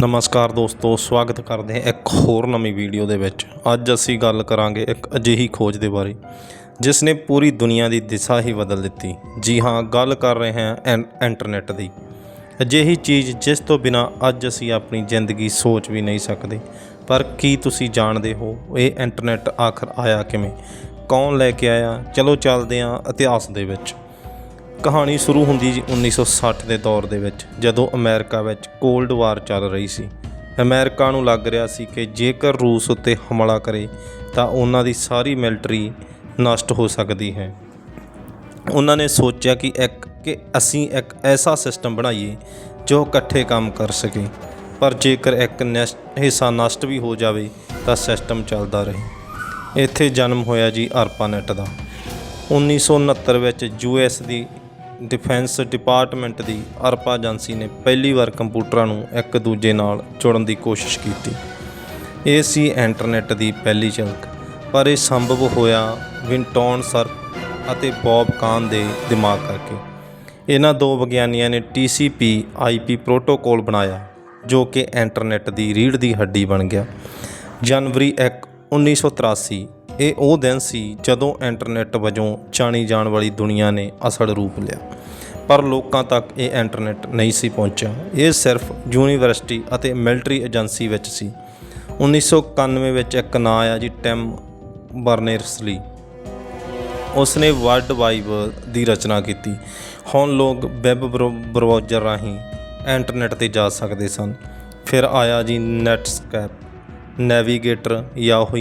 ਨਮਸਕਾਰ ਦੋਸਤੋ, ਸਵਾਗਤ ਕਰਦੇ ਹਾਂ ਇੱਕ ਹੋਰ ਨਵੀਂ ਵੀਡੀਓ ਦੇ ਵਿੱਚ। ਅੱਜ ਅਸੀਂ ਗੱਲ ਕਰਾਂਗੇ ਇੱਕ ਅਜਿਹੀ ਖੋਜ ਦੇ ਬਾਰੇ, ਜਿਸ ਨੇ ਪੂਰੀ ਦੁਨੀਆ ਦੀ ਦਿਸ਼ਾ ਹੀ ਬਦਲ ਦਿੱਤੀ। ਜੀ ਹਾਂ, ਗੱਲ ਕਰ ਰਹੇ ਹਾਂ ਐਨ- ਇੰਟਰਨੈਟ ਦੀ। ਅਜਿਹੀ ਚੀਜ਼ ਜਿਸ ਤੋਂ ਬਿਨਾ ਅੱਜ ਅਸੀਂ ਆਪਣੀ ਜ਼ਿੰਦਗੀ ਸੋਚ ਵੀ ਨਹੀਂ ਸਕਦੇ। ਪਰ ਕੀ ਤੁਸੀਂ ਜਾਣਦੇ ਹੋ, ਇਹ ਇੰਟਰਨੈਟ ਆਖਰ ਆਇਆ ਕਿਵੇਂ? ਕੌਣ ਲੈ ਕੇ ਆਇਆ? ਚਲੋ ਚੱਲਦੇ ਹਾਂ ਇਤਿਹਾਸ ਦੇ ਵਿੱਚ। ਕਹਾਣੀ ਸ਼ੁਰੂ ਹੁੰਦੀ ਜੀ 1960 ਦੇ ਦੌਰ ਦੇ ਵਿੱਚ, ਜਦੋਂ ਅਮਰੀਕਾ ਵਿੱਚ ਕੋਲਡ ਵਾਰ ਚੱਲ ਰਹੀ ਸੀ। ਅਮਰੀਕਾ ਨੂੰ ਲੱਗ ਰਿਹਾ ਸੀ ਕਿ ਜੇਕਰ ਰੂਸ ਉੱਤੇ ਹਮਲਾ ਕਰੇ, ਤਾਂ ਉਹਨਾਂ ਦੀ ਸਾਰੀ ਮਿਲਟਰੀ ਨਸ਼ਟ ਹੋ ਸਕਦੀ ਹੈ। ਉਹਨਾਂ ਨੇ ਸੋਚਿਆ ਕਿ ਇੱਕ, ਕਿ ਅਸੀਂ ਇੱਕ ਐਸਾ ਸਿਸਟਮ ਬਣਾਈਏ ਜੋ ਇਕੱਠੇ ਕੰਮ ਕਰ ਸਕੇ। ਪਰ ਜੇਕਰ ਇੱਕ ਨੈਸਟ ਹਿੱਸਾ ਨਸ਼ਟ ਵੀ ਹੋ ਜਾਵੇ, ਤਾਂ ਸਿਸਟਮ ਚੱਲਦਾ ਰਹੇ। ਇੱਥੇ ਜਨਮ ਹੋਇਆ ਜੀ ਅਰਪਾਨੈਟ ਦਾ। 1969 ਵਿੱਚ ਯੂਐਸ ਦੀ ਡਿਫੈਂਸ ਡਿਪਾਰਟਮੈਂਟ ਦੀ ਅਰਪਾ ਏਜੰਸੀ ਨੇ ਪਹਿਲੀ ਵਾਰ ਕੰਪਿਊਟਰਾਂ ਨੂੰ ਇੱਕ ਦੂਜੇ ਨਾਲ ਜੋੜਨ ਦੀ ਕੋਸ਼ਿਸ਼ ਕੀਤੀ। ਇਹ ਸੀ ਇੰਟਰਨੈਟ ਦੀ ਪਹਿਲੀ ਝਲਕ ਪਰ ਇਹ ਸੰਭਵ ਹੋਇਆ ਵਿੰਟੌਨ ਸਰ ਅਤੇ ਬੌਬ ਕਾਨ ਦੇ ਦਿਮਾਗ ਕਰਕੇ। ਇਹਨਾਂ ਦੋ ਵਿਗਿਆਨੀਆਂ ਨੇ TCP IP ਪ੍ਰੋਟੋਕੋਲ ਬਣਾਇਆ, ਜੋ ਕਿ ਇੰਟਰਨੈਟ ਦੀ ਰੀੜ੍ਹ ਦੀ ਹੱਡੀ ਬਣ ਗਿਆ। ਜਨਵਰੀ 1 1983 ਇਹ ਉਹ ਦਿਨ ਸੀ ਜਦੋਂ ਇੰਟਰਨੈਟ ਵਜੋਂ ਜਾਣੀ ਜਾਣ ਵਾਲੀ ਦੁਨੀਆ ਨੇ ਅਸਲ ਰੂਪ ਲਿਆ। ਪਰ ਲੋਕਾਂ ਤੱਕ ਇਹ ਇੰਟਰਨੈਟ ਨਹੀਂ ਸੀ ਪਹੁੰਚਿਆ। ਇਹ ਸਿਰਫ ਯੂਨੀਵਰਸਿਟੀ ਅਤੇ ਮਿਲਟਰੀ ਏਜੰਸੀ ਵਿੱਚ ਸੀ। 1991 ਵਿੱਚ ਇੱਕ ਨਾਂ ਆਇਆ ਜੀ ਟਿਮ ਬਰਨੇਰਸਲੀ ਉਸ ਨੇ ਵਰਲਡ ਵਾਈਬ ਦੀ ਰਚਨਾ ਕੀਤੀ। ਹੁਣ ਲੋਕ ਵੈਬ ਬਰਾਊਜ਼ਰ ਰਾਹੀਂ ਇੰਟਰਨੈਟ ਤੇ ਜਾ ਸਕਦੇ ਸਨ। ਫਿਰ ਆਇਆ ਜੀ Netscape, Navigator Yahoo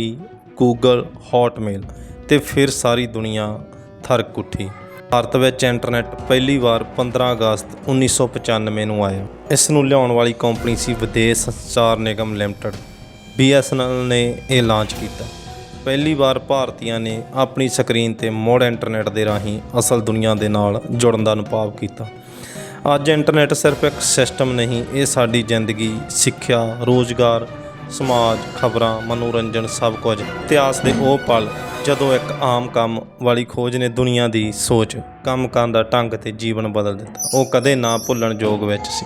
Google Hotmail ਤੇ ਫਿਰ ਸਾਰੀ ਦੁਨੀਆ ਥਰਕ ਉੱਠੀ। ਭਾਰਤ ਵਿੱਚ ਇੰਟਰਨੈਟ ਪਹਿਲੀ ਵਾਰ 15 ਅਗਸਤ 1995 ਨੂੰ ਆਇਆ। ਇਸ ਨੂੰ ਲਿਆਉਣ ਵਾਲੀ ਕੰਪਨੀ ਸੀ ਵਿਦੇਸ਼ ਸੰਚਾਰ ਨਿਗਮ ਲਿਮਟਿਡ BSNL ਨੇ ਇਹ ਲਾਂਚ ਕੀਤਾ। ਪਹਿਲੀ ਵਾਰ ਭਾਰਤੀਆਂ ਨੇ ਆਪਣੀ ਸਕਰੀਨ ਤੇ ਮੁੜ ਇੰਟਰਨੈਟ ਦੇ ਰਾਹੀਂ ਅਸਲ ਦੁਨੀਆ ਦੇ ਨਾਲ ਜੁੜਨ ਦਾ ਅਨੁਭਵ ਕੀਤਾ। ਅੱਜ ਇੰਟਰਨੈਟ ਸਿਰਫ ਇੱਕ ਸਿਸਟਮ ਨਹੀਂ, ਇਹ ਸਾਡੀ ਜ਼ਿੰਦਗੀ, ਸਿੱਖਿਆ, ਰੋਜ਼ਗਾਰ ਸਮਾਜ, ਖਬਰਾਂ, ਮਨੋਰੰਜਨ ਸਭ ਕੁਝ। ਇਤਿਹਾਸ ਦੇ ਉਹ ਪਲ ਜਦੋਂ ਇੱਕ ਆਮ ਕੰਮ ਵਾਲੀ ਖੋਜ ਨੇ ਦੁਨੀਆ ਦੀ ਸੋਚ ਕੰਮ ਕਰਨ ਦਾ ਢੰਗ ਤੇ ਜੀਵਨ ਬਦਲ ਦਿੱਤਾ। ਉਹ ਕਦੇ ਨਾ ਭੁੱਲਣ ਯੋਗ ਵਿੱਚ ਸੀ।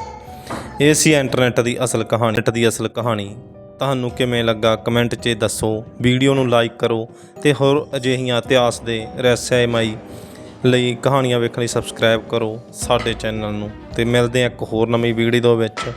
ਇਹ ਸੀ ਇੰਟਰਨੈਟ ਦੀ ਅਸਲ ਕਹਾਣੀ। ਇੰਟਰਨੈਟ ਦੀ ਅਸਲ ਕਹਾਣੀ। ਤੁਹਾਨੂੰ ਕਿਵੇਂ ਲੱਗਾ? ਕਮੈਂਟ 'ਚ ਦੱਸੋ। ਵੀਡੀਓ ਨੂੰ ਲਾਈਕ ਕਰੋ ਤੇ ਹੋਰ ਅਜਿਹੀਆਂ ਇਤਿਹਾਸ ਦੇ ਰਹੱਸਮਈ ਲਈ ਕਹਾਣੀਆਂ ਵੇਖਣ ਲਈ ਸਬਸਕ੍ਰਾਈਬ ਕਰੋ ਸਾਡੇ ਚੈਨਲ ਨੂੰ। ਤੇ ਮਿਲਦੇ ਹਾਂ ਇੱਕ ਹੋਰ ਨਵੀਂ ਵੀਡੀਓ ਵਿੱਚ।